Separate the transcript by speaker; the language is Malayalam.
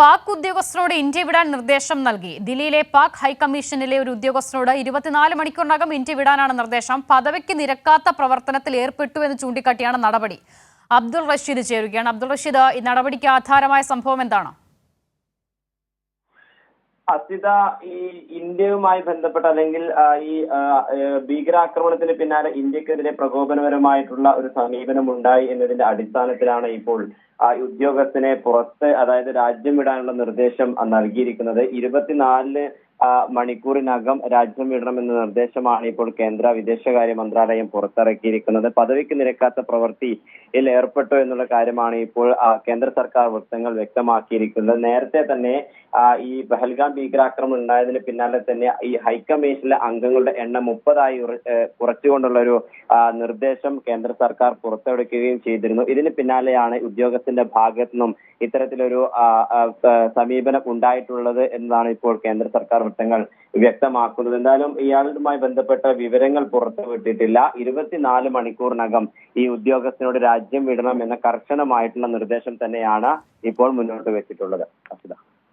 Speaker 1: പാക് ഉദ്യോഗസ്ഥരോട് ഇന്ത്യ വിടാൻ നിർദ്ദേശം നൽകി. ദില്ലിയിലെ പാക് ഹൈക്കമ്മീഷനിലെ ഒരു ഉദ്യോഗസ്ഥനോട് ഇരുപത്തിനാല് മണിക്കൂറിനകം ഇന്ത്യ വിടാനാണ് നിർദ്ദേശം. പദവിക്ക് നിരക്കാത്ത പ്രവർത്തനത്തിൽ ഏർപ്പെട്ടു എന്ന് ചൂണ്ടിക്കാട്ടിയാണ് നടപടി. അബ്ദുൾ റഷീദ് ചേരുകയാണ്. അബ്ദുൾ റഷീദ് ഈ നടപടിക്ക് ആധാരമായ സംഭവം എന്താണ്?
Speaker 2: അസിത ഈ ഇന്ത്യയുമായി ബന്ധപ്പെട്ട അല്ലെങ്കിൽ ഈ ഭീകരാക്രമണത്തിന് പിന്നാലെ ഇന്ത്യക്കെതിരെ പ്രകോപനപരമായിട്ടുള്ള ഒരു സമീപനം ഉണ്ടായി എന്നതിന്റെ അടിസ്ഥാനത്തിലാണ് ഇപ്പോൾ ഉദ്യോഗസ്ഥനെ പുറത്ത് അതായത് രാജ്യം വിടാനുള്ള നിർദ്ദേശം നൽകിയിരിക്കുന്നത്. ഇരുപത്തിനാലിന് മണിക്കൂറിനകം രാജ്യം വിടണമെന്ന നിർദ്ദേശമാണ് ഇപ്പോൾ കേന്ദ്ര വിദേശകാര്യ മന്ത്രാലയം പുറത്തിറക്കിയിരിക്കുന്നത്. പദവിക്ക് നിരക്കാത്ത പ്രവൃത്തിയിൽ ഏർപ്പെട്ടു എന്നുള്ള കാര്യമാണ് ഇപ്പോൾ കേന്ദ്ര സർക്കാർ വൃത്തങ്ങൾ വ്യക്തമാക്കിയിരിക്കുന്നത്. നേരത്തെ തന്നെ ഈ പഹൽഗാം ഭീകരാക്രമണം ഉണ്ടായതിന് പിന്നാലെ തന്നെ ഈ ഹൈക്കമ്മീഷനിലെ അംഗങ്ങളുടെ എണ്ണം മുപ്പതായി കുറച്ചുകൊണ്ടുള്ള ഒരു നിർദ്ദേശം കേന്ദ്ര സർക്കാർ പുറത്തെടുക്കുകയും ചെയ്തിരുന്നു. ഇതിന് പിന്നാലെയാണ് ഉദ്യോഗസ്ഥന്റെ ഭാഗത്തു നിന്നും ഇത്തരത്തിലൊരു സമീപനം ഉണ്ടായിട്ടുള്ളത് എന്നതാണ് ഇപ്പോൾ കേന്ദ്ര സർക്കാർ വൃത്തങ്ങൾ വ്യക്തമാക്കുന്നത്. എന്തായാലും ഇയാളുമായി ബന്ധപ്പെട്ട വിവരങ്ങൾ പുറത്തുവിട്ടിട്ടില്ല ഇരുപത്തിനാല് മണിക്കൂറിനകം ഈ ഉദ്യോഗസ്ഥനോട് രാജ്യം വിടണം എന്ന കർശനമായിട്ടുള്ള നിർദ്ദേശം തന്നെയാണ് ഇപ്പോൾ മുന്നോട്ട് വെച്ചിട്ടുള്ളത്.